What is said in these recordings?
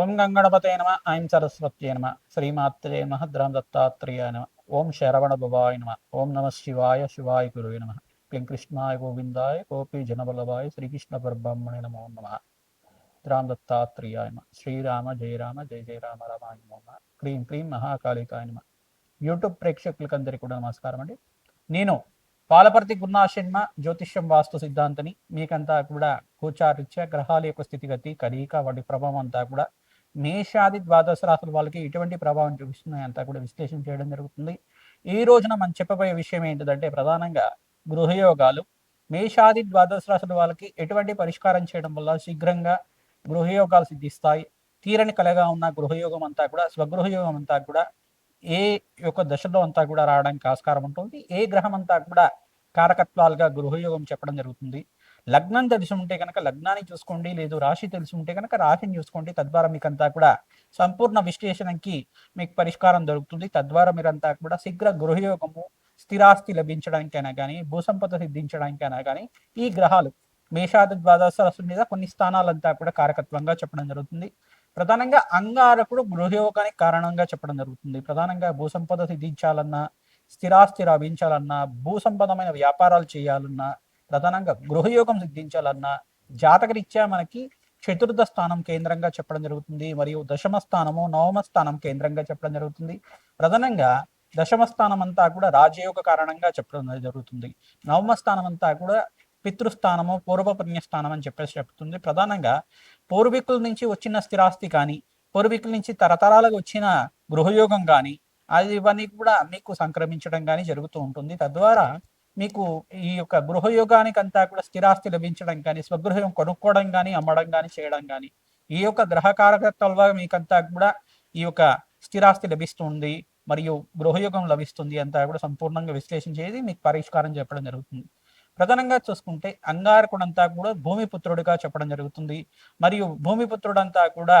ఓం గంగణపతే నమ. ఐం సరస్వత్యే నమ. శ్రీమాత్రే నమ ద్రాం దత్తాత్రేయ నమ. ఓం శరవణ భవాయ నమ. ఓం నమ శివాయ శివాయ గురువే నమ. క్లీం కృష్ణాయ గోవిందాయ గోపీ జనబలభాయ శ్రీకృష్ణ పరబ్రహ్మణే నమో నమ. రామ్ దత్తాత్రేయాయ నమ. శ్రీరామ జయ రామ జయ జయ రామ రామాయ నమో నమ. క్రీం క్రీం మహాకాళికాయ నమ. యూట్యూబ్ ప్రేక్షకులకందరికీ కూడా నమస్కారం అండి. నేను పాలపర్తి గురునాశన్మ జ్యోతిష్యం వాస్తు సిద్ధాంతని మీకంతా కూడా కూచారిత్య గ్రహాల యొక్క స్థితిగతి కలీక వాటి ప్రభావం అంతా కూడా మేషాది ద్వాదశ రాశుల వాళ్ళకి ఎటువంటి ప్రభావం చూపిస్తున్నాయి అంతా కూడా విశ్లేషణ చేయడం జరుగుతుంది. ఈ రోజున మనం చెప్పబోయే విషయం ఏంటిదంటే ప్రధానంగా గృహయోగాలు. మేషాది ద్వాదశ రాశుల వాళ్ళకి ఎటువంటి పరిష్కారం చేయడం వల్ల శీఘ్రంగా గృహయోగాలు సిద్ధిస్తాయి. తీరని కలగా ఉన్న గృహయోగం అంతా కూడా స్వగృహయోగం అంతా కూడా ఏ యొక్క దశలో అంతా కూడా రావడానికి ఆస్కారం ఉంటుంది. ఏ గ్రహం అంతా కూడా కారకత్వాలుగా గృహయోగం చెప్పడం జరుగుతుంది. లగ్నం తెలిసి ఉంటే కనుక లగ్నాన్ని చూసుకోండి లేదు రాశి తెలిసి ఉంటే కనుక రాశిని చూసుకోండి. తద్వారా మీకు అంతా కూడా సంపూర్ణ విశ్లేషణకి మీకు పరిష్కారం దొరుకుతుంది. తద్వారా మీరంతా కూడా శీఘ్ర గృహయోగము స్థిరాస్తి లభించడానికైనా కానీ భూసంపద సిద్ధించడానికైనా కానీ ఈ గ్రహాలు మేషాది ద్వాదశ మీద కొన్ని స్థానాలంతా కూడా కారకత్వంగా చెప్పడం జరుగుతుంది. ప్రధానంగా అంగారకుడు గృహయోగానికి కారణంగా చెప్పడం జరుగుతుంది. ప్రధానంగా భూసంపద సిద్ధించాలన్నా స్థిరాస్తి లభించాలన్నా భూసంపదమైన వ్యాపారాలు చేయాలన్నా ప్రధానంగా గృహయోగం సిద్ధించాలన్నా జాతకరీత్యా మనకి చతుర్థ స్థానం కేంద్రంగా చెప్పడం జరుగుతుంది మరియు దశమ స్థానము నవమ స్థానం కేంద్రంగా చెప్పడం జరుగుతుంది. ప్రధానంగా దశమ స్థానం అంతా కూడా రాజయోగ కారణంగా చెప్పడం జరుగుతుంది. నవమ స్థానం అంతా కూడా పితృస్థానము పూర్వ పుణ్యస్థానం అని చెప్పేసి చెప్తుంది. ప్రధానంగా పూర్వీకుల నుంచి వచ్చిన స్థిరాస్తి కానీ పూర్వీకుల నుంచి తరతరాలకు వచ్చిన గృహయోగం కానీ అది ఇవన్నీ కూడా మీకు సంక్రమించడం కానీ జరుగుతూ ఉంటుంది. తద్వారా మీకు ఈ యొక్క గృహయోగానికి అంతా కూడా స్థిరాస్తి లభించడం కానీ స్వగృహం కొనుక్కోవడం కానీ అమ్మడం కానీ చేయడం కానీ ఈ యొక్క గ్రహ గ్రహకారకత్వాల మీకంతా కూడా ఈ యొక్క స్థిరాస్తి లభిస్తుంది మరియు గృహయోగం లభిస్తుంది అంతా కూడా సంపూర్ణంగా విశ్లేషణ చేసి మీకు పరిష్కారం చెప్పడం జరుగుతుంది. ప్రధానంగా చూసుకుంటే అంగారకుడంతా కూడా భూమిపుత్రుడిగా చెప్పడం జరుగుతుంది. మరియు భూమిపుత్రుడంతా కూడా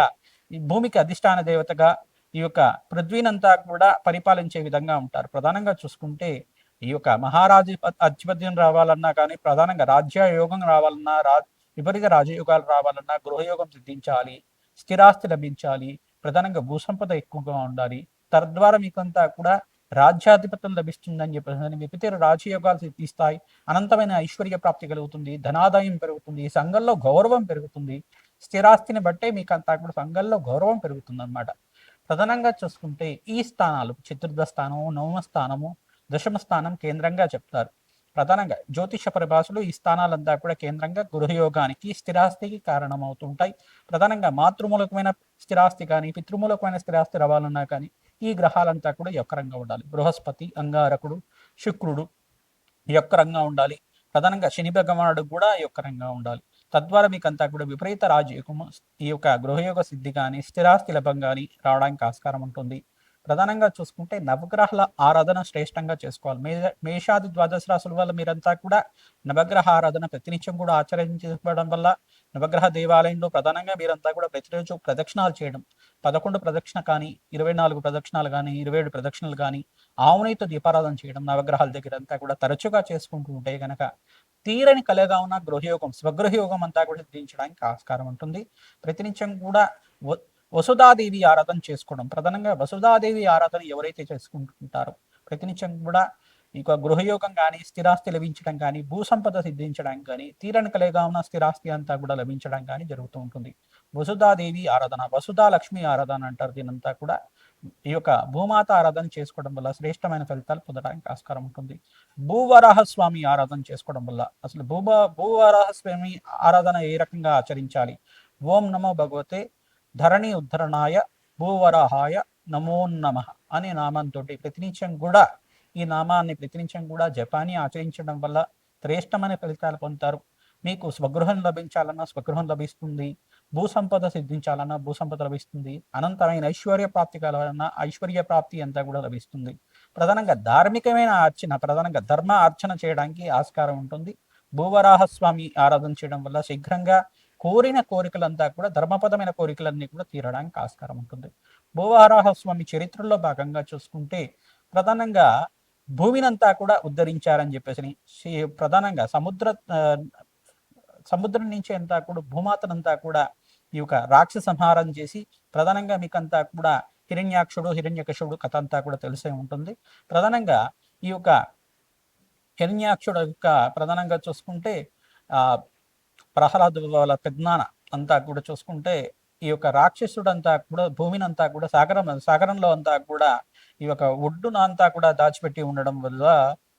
ఈ భూమికి అధిష్టాన దేవతగా ఈ యొక్క పృథ్వీనంతా కూడా పరిపాలించే విధంగా ఉంటారు. ప్రధానంగా చూసుకుంటే ఈ యొక్క మహారాజు అధిపత్యం రావాలన్నా కానీ ప్రధానంగా రాజ్యయోగం రావాలన్నా రా విపరీత రాజయోగాలు రావాలన్నా గృహయోగం సిద్ధించాలి స్థిరాస్తి లభించాలి ప్రధానంగా భూసంపద ఎక్కువగా ఉండాలి. తద్వారా మీకంతా కూడా రాజ్యాధిపత్యం లభిస్తుందని చెప్పేసి విపరీత రాజయోగాలు సిద్ధిస్తాయి. అనంతమైన ఐశ్వర్య ప్రాప్తి కలుగుతుంది ధనాదాయం పెరుగుతుంది సంఘంలో గౌరవం పెరుగుతుంది. స్థిరాస్తిని బట్టే మీకు అంతా కూడా సంఘంలో గౌరవం పెరుగుతుంది అనమాట ప్రధానంగా చూసుకుంటే ఈ స్థానాలు చతుర్థ స్థానము నవమ స్థానము దశమ స్థానం కేంద్రంగా చెప్తారు. ప్రధానంగా జ్యోతిష పరిభాషలు ఈ స్థానాలంతా కూడా కేంద్రంగా గృహయోగానికి స్థిరాస్తికి కారణమవుతుంటాయి. ప్రధానంగా మాతృమూలకమైన స్థిరాస్తి కానీ పితృమూలకమైన స్థిరాస్తి రావాలన్నా కానీ ఈ గ్రహాలంతా కూడా యొక్క రంగం ఉండాలి. బృహస్పతి అంగారకుడు శుక్రుడు యొక్క రంగా ఉండాలి. ప్రధానంగా శని భగవానుడు కూడా యొక్కరంగా ఉండాలి. తద్వారా మీకు అంతా కూడా విపరీత రాజయోగం ఈ యొక్క గృహయోగ సిద్ధి కానీ స్థిరాస్తి లభం కానీ రావడానికి ఆస్కారం ఉంటుంది. ప్రధానంగా చూసుకుంటే నవగ్రహాల ఆరాధన శ్రేష్టంగా చేసుకోవాలి. మే మేషాది ద్వాదశ రాసుల వల్ల మీరంతా కూడా నవగ్రహ ఆరాధన ప్రతినిత్యం కూడా ఆచరించడం వల్ల నవగ్రహ దేవాలయంలో ప్రధానంగా మీరంతా కూడా ప్రతిరోజు ప్రదక్షిణాలు చేయడం. పదకొండు ప్రదక్షిణ కానీ ఇరవై నాలుగు ప్రదక్షిణాలు కానీ ఇరవై ఏడు ప్రదక్షిణలు కానీ ఆవునితో దీపారాధన చేయడం నవగ్రహాల దగ్గర అంతా కూడా తరచుగా చేసుకుంటూ ఉంటే గనక తీరని కలగా ఉన్న గృహయోగం స్వగృహయోగం అంతా కూడా సిద్ధించడానికి ఆస్కారం ఉంటుంది. ప్రతినిత్యం కూడా వసుధాదేవి ఆరాధన చేసుకోవడం. ప్రధానంగా వసుధాదేవి ఆరాధన ఎవరైతే చేసుకుంటుంటారో ప్రతినిత్యం కూడా ఇక గృహయోగం కానీ స్థిరాస్తి లభించడం కానీ భూసంపద సిద్ధించడం కానీ తీరని కలిగా ఉన్న స్థిరాస్తి అంతా కూడా లభించడం కానీ జరుగుతూ ఉంటుంది. వసుధాదేవి ఆరాధన వసుధా లక్ష్మి ఆరాధన అంటారు దీనంతా కూడా. ఈ యొక్క భూమాత ఆరాధన చేసుకోవడం వల్ల శ్రేష్టమైన ఫలితాలు పొందడానికి ఆస్కారం ఉంటుంది. భూవరాహ స్వామి ఆరాధన చేసుకోవడం వల్ల అసలు భూమ భూవరాహ స్వామి ఆరాధన ఏ రకంగా ఆచరించాలి? ఓం నమో భగవతే ధరణి ఉద్ధరణాయ భూవరాహాయ నమో నమ అనే నామంతో ప్రతినిత్యం కూడా ఈ నామాన్ని ప్రతినిత్యం కూడా జపాన్ని ఆచరించడం వల్ల శ్రేష్టమైన ఫలితాలు పొందుతారు. మీకు స్వగృహం లభించాలన్నా స్వగృహం లభిస్తుంది. భూ సంపద సిద్ధించాలన్నా భూసంపద లభిస్తుంది. అనంతమైన ఐశ్వర్య ప్రాప్తి కావాలన్నా ఐశ్వర్య ప్రాప్తి అంతా కూడా లభిస్తుంది. ప్రధానంగా ధార్మికమైన అర్చన ప్రధానంగా ధర్మ అర్చన చేయడానికి ఆస్కారం ఉంటుంది. భూవరాహస్వామి ఆరాధన చేయడం వల్ల శీఘ్రంగా కోరిన కోరికలంతా కూడా ధర్మపదమైన కోరికలన్నీ కూడా తీరడానికి ఆస్కారం ఉంటుంది. భూవరాహస్వామి చరిత్రలో భాగంగా చూసుకుంటే ప్రధానంగా భూమినంతా కూడా ఉద్ధరించారని చెప్పేసి ప్రధానంగా సముద్ర సముద్రం నుంచి అంతా కూడా భూమాతనంతా కూడా ఈ యొక్క రాక్ష సంహారం చేసి ప్రధానంగా మీకంతా కూడా హిరణ్యాక్షుడు హిరణ్యకశుడు కథ అంతా కూడా తెలిసే ఉంటుంది. ప్రధానంగా ఈ యొక్క హిరణ్యాక్షుడు యొక్క ప్రధానంగా చూసుకుంటే ఆ ప్రహ్లాదు వాళ్ళ పెద్దనాన్న అంతా కూడా చూసుకుంటే ఈ యొక్క రాక్షసుడు అంతా కూడా భూమిని అంతా కూడా సాగరం సాగరంలో అంతా కూడా ఈ యొక్క ఒడ్డున అంతా కూడా దాచిపెట్టి ఉండడం వల్ల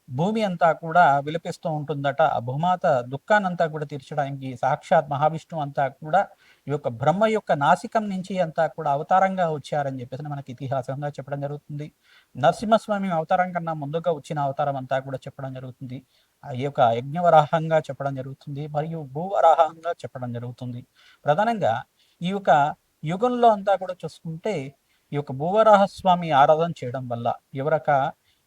భూమి అంతా కూడా విలపిస్తూ ఉంటుందట. ఆ భూమాత దుఃఖానంతా కూడా తీర్చడానికి సాక్షాత్ మహావిష్ణువు అంతా కూడా ఈ యొక్క బ్రహ్మ యొక్క నాసికం నుంచి అంతా కూడా అవతారంగా వచ్చారని చెప్పేసి మనకి ఇతిహాసంగా చెప్పడం జరుగుతుంది. నరసింహస్వామి అవతారం కన్నా ముందుగా వచ్చిన అవతారం అంతా కూడా చెప్పడం జరుగుతుంది. ఈ యొక్క యజ్ఞవరాహంగా చెప్పడం జరుగుతుంది మరియు భూవరాహంగా చెప్పడం జరుగుతుంది. ప్రధానంగా ఈ యొక్క యుగంలో అంతా కూడా చూసుకుంటే ఈ యొక్క భూవరాహస్వామి ఆరాధన చేయడం వల్ల ఎవరక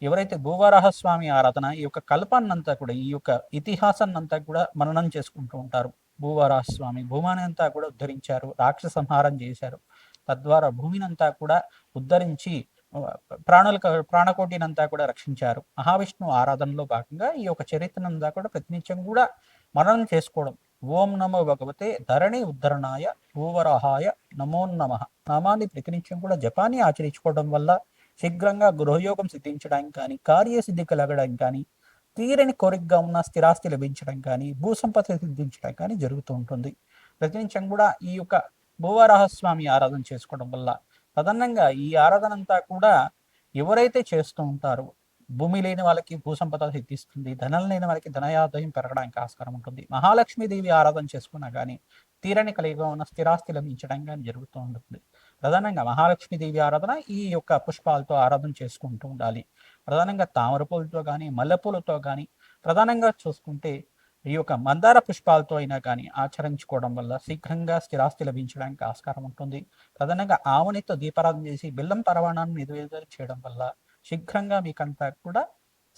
ఎవరైతే భూవరాహస్వామి ఆరాధన ఈ యొక్క కల్పాన్నంతా కూడా ఈ యొక్క ఇతిహాసాన్నంతా కూడా మననం చేసుకుంటూ ఉంటారు. భూవరాహస్వామి భూమాని అంతా కూడా ఉద్ధరించారు రాక్షస సంహారం చేశారు. తద్వారా భూమినంతా కూడా ఉద్ధరించి ప్రాణుల ప్రాణకోటినంతా కూడా రక్షించారు. మహావిష్ణువు ఆరాధనలో భాగంగా ఈ యొక్క చరిత్రనంతా కూడా ప్రతినిత్యం కూడా మననం చేసుకోవడం. ఓం నమో భగవతే ధరణి ఉద్ధరణాయ భూవరాహాయ నమో నమ. నామాన్ని ప్రతినిత్యం కూడా జపాన్ని ఆచరించుకోవడం వల్ల శీఘ్రంగా గృహయోగం సిద్ధించడానికి కానీ కార్యసిద్ధి కలగడానికి కానీ తీరని కోరికగా ఉన్న స్థిరాస్తి లభించడం కానీ భూసంపద సిద్ధించడం కానీ జరుగుతూ ఉంటుంది. ప్రతినిత్యం కూడా ఈ యొక్క భూవరాహస్వామి ఆరాధన చేసుకోవడం వల్ల ప్రధానంగా ఈ ఆరాధన అంతా కూడా ఎవరైతే చేస్తూ ఉంటారో భూమి లేని వాళ్ళకి భూసంపద సిద్ధిస్తుంది ధనం లేని వాళ్ళకి ధనయాదయం పెరగడానికి ఆస్కారం ఉంటుంది. మహాలక్ష్మీదేవి ఆరాధన చేసుకున్నా కానీ తీరని కలిగిగా ఉన్న స్థిరాస్తి లభించడం కానీ జరుగుతూ ఉంటుంది. ప్రధానంగా మహాలక్ష్మీదేవి ఆరాధన ఈ యొక్క పుష్పాలతో ఆరాధన చేసుకుంటూ ఉండాలి. ప్రధానంగా తామర పూలతో కానీ మల్లెపూలతో కానీ ప్రధానంగా చూసుకుంటే ఈ యొక్క మందార పుష్పాలతో అయినా కానీ ఆచరించుకోవడం వల్ల శీఘ్రంగా స్థిరాస్తి లభించడానికి ఆస్కారం ఉంటుంది. ప్రధానంగా ఆవునితో దీపారాధన చేసి బెల్లం పరవాణాన్ని నివేదన చేయడం వల్ల శీఘ్రంగా మీకంతా కూడా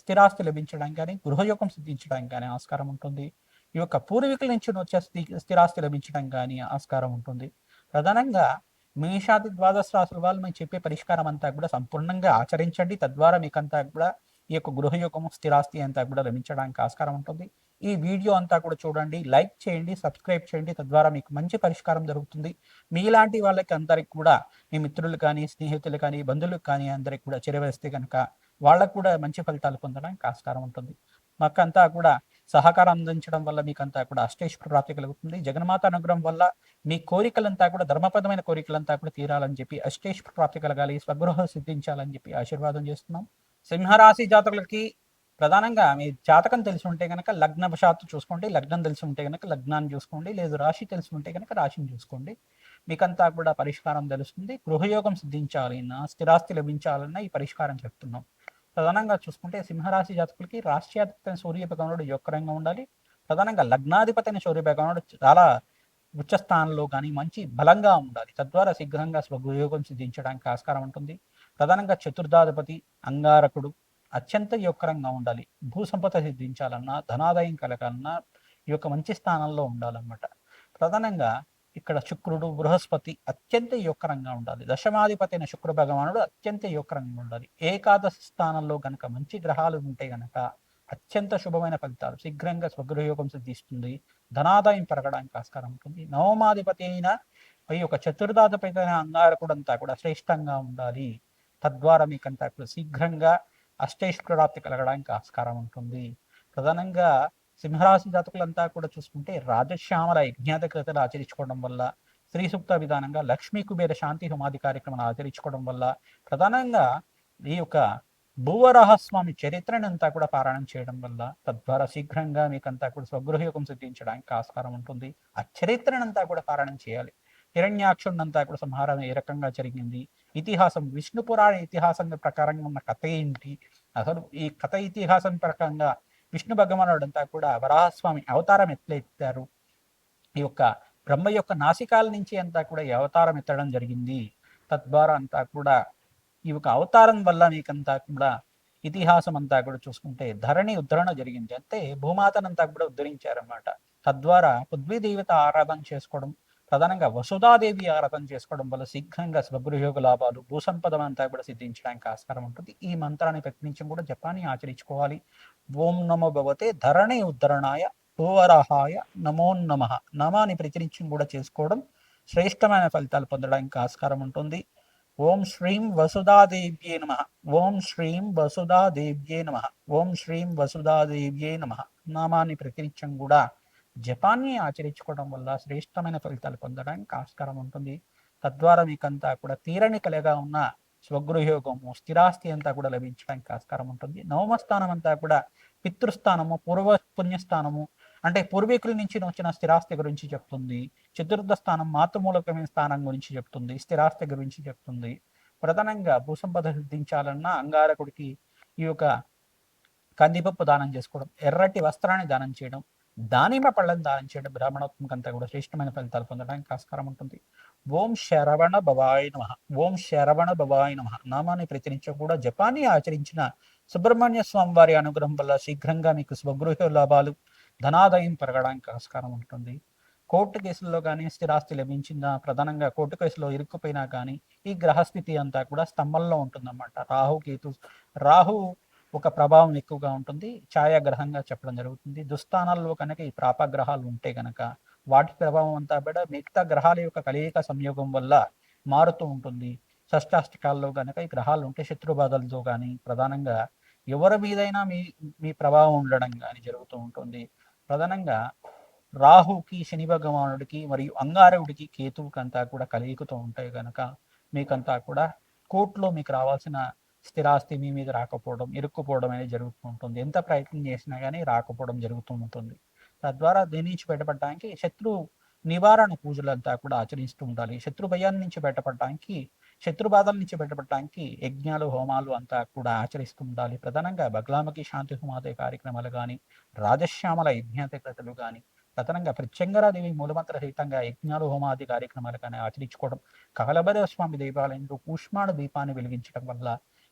స్థిరాస్తి లభించడానికి కానీ గృహయోగం సిద్ధించడానికి కానీ ఆస్కారం ఉంటుంది. ఈ యొక్క పూర్వీకుల నుంచి వచ్చే స్థి స్థిరాస్తి లభించడం కానీ ఆస్కారం ఉంటుంది. ప్రధానంగా మేషాది ద్వాదశ రాశుల వాళ్ళు మేము చెప్పే పరిష్కారం అంతా కూడా సంపూర్ణంగా ఆచరించండి. తద్వారా మీకంతా కూడా ఈ యొక్క గృహయోగము స్థిరాస్తి అంతా కూడా లభించడానికి ఆస్కారం ఉంటుంది. ఈ వీడియో అంతా కూడా చూడండి లైక్ చేయండి సబ్స్క్రైబ్ చేయండి. తద్వారా మీకు మంచి పరిష్కారం దొరుకుతుంది. మీలాంటి వాళ్ళకి అందరికి కూడా మీ మిత్రులు కానీ స్నేహితులు కానీ బంధువులకు కానీ అందరికి కూడా చేరవేస్తే కనుక వాళ్ళకు కూడా మంచి ఫలితాలు పొందడానికి ఆస్కారం ఉంటుంది. మాకంతా కూడా సహకారం అందించడం వల్ల మీకంతా కూడా అష్టేశ్వర ప్రాప్తి కలుగుతుంది. జగన్మాత అనుగ్రహం వల్ల మీ కోరికలంతా కూడా ధర్మపదమైన కోరికలంతా కూడా తీరాలని చెప్పి అష్టేశ్వర ప్రాప్తి కలగాలి స్వగృహ సిద్ధించాలని చెప్పి ఆశీర్వాదం చేస్తున్నాం. సింహరాశి జాతకులకి ప్రధానంగా మీ జాతకం తెలిసి ఉంటే కనుక లగ్న వశాత్తు చూసుకోండి లగ్నం తెలిసి ఉంటే కనుక లగ్నాన్ని చూసుకోండి లేదు రాశి తెలిసి ఉంటే కనుక రాశిని చూసుకోండి. మీకంతా కూడా పరిష్కారం తెలుస్తుంది. గృహయోగం సిద్ధించాలన్నా స్థిరాస్తి లభించాలన్నా ఈ పరిష్కారం చెప్తున్నాం. ప్రధానంగా చూసుకుంటే సింహరాశి జాతకులకి రాష్ట్రాధిపతి సూర్యభగవానుడు యొక్కరంగా ఉండాలి. ప్రధానంగా లగ్నాధిపతి అయిన సూర్యభగవానుడు చాలా ఉచ్చ స్థానంలో కానీ మంచి బలంగా ఉండాలి. తద్వారా శీఘ్రంగా స్వగృహయోగం సిద్ధించడానికి ఆస్కారం ఉంటుంది. ప్రధానంగా చతుర్థాధిపతి అంగారకుడు అత్యంత యొక్కరంగా ఉండాలి. భూ సంపద సిద్ధించాలన్నా ధనాదాయం కలగాలన్నా ఈ యొక్క మంచి స్థానంలో ఉండాలన్నమాట. ప్రధానంగా ఇక్కడ శుక్రుడు బృహస్పతి అత్యంత యోకరంగా ఉండాలి. దశమాధిపతి అయిన శుక్ర భగవానుడు అత్యంత యోకరంగా ఉండాలి. ఏకాదశి స్థానంలో గనక మంచి గ్రహాలు ఉంటే గనక అత్యంత శుభమైన ఫలితాలు శీఘ్రంగా స్వగృహయోగం సిద్ధిస్తుంది. ధనాదాయం పెరగడానికి ఆస్కారం ఉంటుంది. నవమాధిపతి అయిన ఈ యొక్క చతుర్దాధిపతి అయిన అంగారకుడంతా కూడా శ్రేష్టంగా ఉండాలి. తద్వారా మీకంతా కూడా శీఘ్రంగా అష్టైశ్వరాప్తి కలగడానికి ఆస్కారం ఉంటుంది. ప్రధానంగా సింహరాశి జాతకులంతా కూడా చూసుకుంటే రాజశ్యామల యజ్ఞాత కృతలు ఆచరించుకోవడం వల్ల స్త్రీ సూక్త విధానంగా లక్ష్మీ కుబేర శాంతి హోమాది కార్యక్రమాలు ఆచరించుకోవడం వల్ల ప్రధానంగా ఈ యొక్క భూవరాహస్వామి చరిత్రను అంతా కూడా పారాయణం చేయడం వల్ల తద్వారా శీఘ్రంగా మీకంతా కూడా స్వగృహయోగం సిద్ధించడానికి ఆస్కారం ఉంటుంది. ఆ చరిత్రనంతా కూడా పారాయణం చేయాలి. హిరణ్యాక్షుడినంతా కూడా సంహారం ఏ రకంగా జరిగింది? ఇతిహాసం విష్ణు పురాణ ఇతిహాసం ప్రకారంగా ఉన్న కథ ఏంటి? అసలు ఈ కథ ఇతిహాసం ప్రకారంగా విష్ణు భగవానుడంతా కూడా వరాహస్వామి అవతారం ఎత్తారు ఈ యొక్క బ్రహ్మ యొక్క నాసికాల నుంచి అంతా కూడా ఈ అవతారం ఎత్తడం జరిగింది. తద్వారా అంతా కూడా ఈ యొక్క అవతారం వల్ల మీకంతా కూడా ఇతిహాసం అంతా కూడా చూసుకుంటే ధరణి ఉద్ధరణ జరిగింది. అంటే భూమాతనంతా కూడా ఉద్ధరించారన్నమాట. తద్వారా పృథ్వీ దేవత ఆరాధన చేసుకోవడం ప్రధానంగా వసుధాదేవి ఆరాధన చేసుకోవడం వల్ల శీఘ్రంగా స్వగృహయోగ లాభాలు భూసంపదం అంతా కూడా సిద్ధించడానికి ఆస్కారం ఉంటుంది. ఈ మంత్రాన్ని ప్రతి కూడా జపాన్ని ఆచరించుకోవాలి. ఓం నమో భగవతే ధరణి ఉద్ధరణాయ భూవరాహాయ నమో నమ. నమాని ప్రతినిత్యం కూడా చేసుకోవడం శ్రేష్టమైన ఫలితాలు పొందడానికి ఆస్కారం ఉంటుంది. ఓం శ్రీం వసుధాదేవ్యే నమ. ఓం శ్రీం వసుధాదేవ్యే నమ. ఓం శ్రీం వసుధాదేవ్యే నమ. నామాన్ని ప్రతినిత్యం కూడా జపాన్ని ఆచరించుకోవడం వల్ల శ్రేష్టమైన ఫలితాలు పొందడానికి ఆస్కారం ఉంటుంది. తద్వారా మీకంతా కూడా తీరని కలగా ఉన్న స్వగృహయోగము స్థిరాస్తి అంతా కూడా లభించడానికి ఆస్కారం ఉంటుంది. నవమ స్థానం అంతా కూడా పితృస్థానము పూర్వ పుణ్యస్థానము అంటే పూర్వీకుల నుంచి వచ్చిన స్థిరాస్తి గురించి చెప్తుంది. చతుర్థ స్థానం మాతృమూలకమైన స్థానం గురించి చెప్తుంది. స్థిరాస్తి గురించి చెప్తుంది. ప్రధానంగా భూసంపద సిద్ధించాలన్నా అంగారకుడికి ఈ యొక్క కందిపప్పు దానం చేసుకోవడం ఎర్రటి వస్త్రాన్ని దానం చేయడం దానిమ్మ పళ్ళని దానం చేయడం బ్రాహ్మణోత్మక అంతా కూడా శ్రేష్టమైన ఫలితాలు పొందడానికి ఆస్కారం ఉంటుంది. ఓం శరవణ భవాయ నమ. ఓం శరవణ భవాయ నమ. నామాన్ని ప్రతినిత్యం కూడా జపాన్ని ఆచరించిన సుబ్రహ్మణ్య స్వామి వారి అనుగ్రహం వల్ల శీఘ్రంగా మీకు స్వగృహ లాభాలు ధనాదాయం పెరగడానికి ఆస్కారం ఉంటుంది. కోర్టు కేసుల్లో కానీ స్థిరాస్తి లభించిందా ప్రధానంగా కోర్టు కేసులో ఇరుక్కుపోయినా కానీ ఈ గ్రహస్థితి అంతా కూడా స్తంభంలో ఉంటుందన్నమాట. రాహు కేతు రాహు ఒక ప్రభావం ఎక్కువగా ఉంటుంది. ఛాయాగ్రహంగా చెప్పడం జరుగుతుంది. దుస్థానాల్లో కనుక ఈ ప్రాపగ్రహాలు ఉంటే కనుక వాటి ప్రభావం అంతా కూడా మిగతా గ్రహాల యొక్క కలయిక సంయోగం వల్ల మారుతూ ఉంటుంది. షష్టాష్టకాల్లో కనుక ఈ గ్రహాలు ఉంటే శత్రుబాధలతో కానీ ప్రధానంగా ఎవరి మీదైనా మీ మీ ప్రభావం ఉండడం కానీ జరుగుతూ ఉంటుంది. ప్రధానంగా రాహుకి శని భగవానుడికి మరియు అంగారవుడికి కేతువుకి అంతా కూడా కలయికతో ఉంటాయి కనుక మీకంతా కూడా కోర్టులో మీకు రావాల్సిన స్థిరాస్తి మీ మీద రాకపోవడం ఇరుక్కుపోవడం అనేది జరుగుతూ ఉంటుంది ఎంత ప్రయత్నం చేసినా కానీ రాకపోవడం జరుగుతూ ఉంటుంది. తద్వారా దీని నుంచి బయటపడడానికి శత్రు నివారణ పూజలంతా కూడా ఆచరిస్తూ ఉండాలి. శత్రు భయాన్ని నుంచి బయటపడటానికి శత్రు బాధల నుంచి బయటపడటానికి యజ్ఞాలు హోమాలు అంతా కూడా ఆచరిస్తూ ఉండాలి. ప్రధానంగా బగ్లామకి శాంతి హోమాదే కార్యక్రమాలు కానీ రాజశ్యామల యజ్ఞాధికతలు కానీ ప్రధానంగా ప్రత్యంగరాదేవి మూలమంత్ర రహితంగా యజ్ఞాలు హోమాది కార్యక్రమాలు కానీ ఆచరించుకోవడం కాలభైరవ స్వామి దేవాలయంలో కూష్మాణ దీపాన్ని వెలిగించడం వల్ల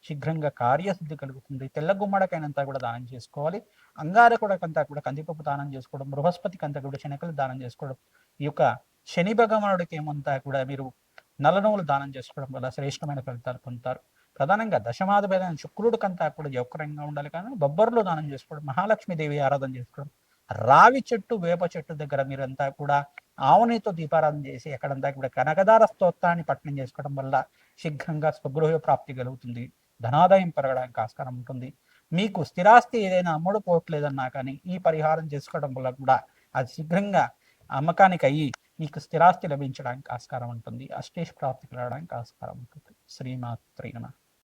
శీఘ్రంగా కార్యశుద్ధి కలుగుతుంది. తెల్ల గుమ్మడికైనంతా కూడా దానం చేసుకోవాలి. అంగారకుడకంతా కూడా కందిపప్పు దానం చేసుకోవడం బృహస్పతికి అంతా కూడా శనకలు దానం చేసుకోవడం ఈ యొక్క శని భగవానుడికి ఏమంతా కూడా మీరు నలనవులు దానం చేసుకోవడం వల్ల శ్రేష్టమైన ఫలితాలు పొందుతారు. ప్రధానంగా దశమాధిపైన శుక్రుడికంతా కూడా జౌకరంగా ఉండాలి కానీ బొబ్బర్లు దానం చేసుకోవడం మహాలక్ష్మీదేవి ఆరాధన చేసుకోవడం రావి చెట్టు వేప చెట్టు దగ్గర మీరంతా కూడా ఆవునితో దీపారాధన చేసి ఎక్కడంతా కూడా కనకదార స్తోత్రాన్ని పట్టణం చేసుకోవడం వల్ల శీఘ్రంగా స్వగృహ ప్రాప్తి కలుగుతుంది. ధనాదాయం పెరగడానికి ఆస్కారం ఉంటుంది. మీకు స్థిరాస్తి ఏదైనా అమ్ముడుపోవట్లేదన్నా కానీ ఈ పరిహారం చేసుకోవడం వల్ల కూడా అది శీఘ్రంగా అమ్మకానికి అయ్యి మీకు స్థిరాస్తి లభించడానికి ఆస్కారం ఉంటుంది. అష్టేష్ ప్రాప్తి రావడానికి ఆస్కారం ఉంటుంది. శ్రీమాత్రి నమ.